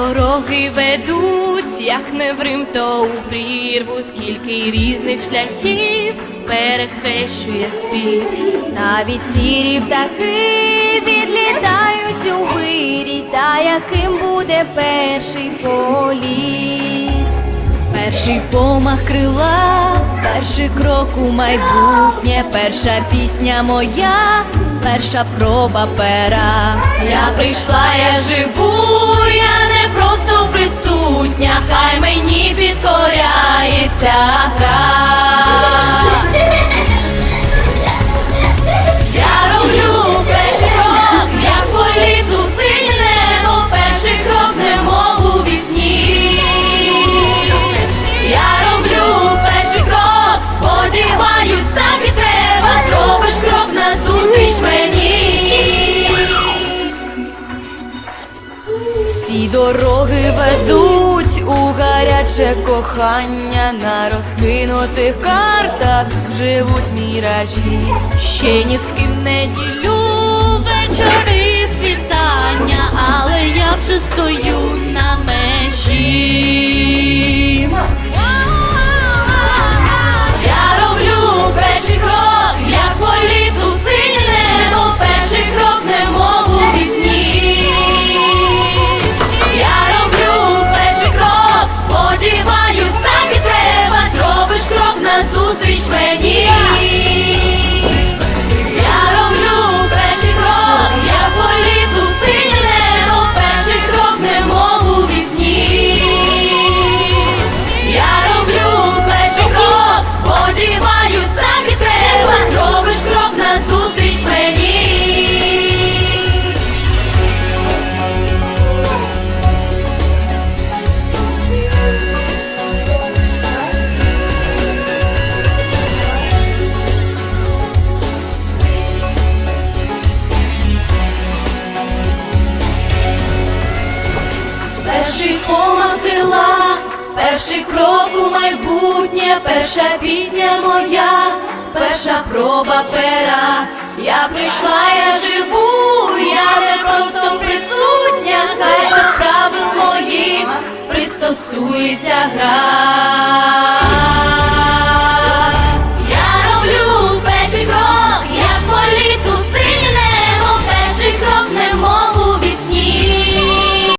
Дороги ведуть, як не в Рим, то у прірву, скільки різних шляхів перехрещує світ. Навіть сірі птахи відлітають у вирій, та яким буде перший політ. Перший помах крила, перший крок у майбутнє, перша пісня моя, перша проба пера. Я прийшла, я живу, я присутня, хай мені підкоряється Всі дороги ведуть у гаряче кохання на розкинутих картах живуть міражі. Ще ні з ким не ділю вечори світання, але я вже стою крила, перший крок у майбутнє, перша пісня моя, перша проба пера. Я прийшла, я живу, я не просто присутня, хай до правил моїх пристосується гра.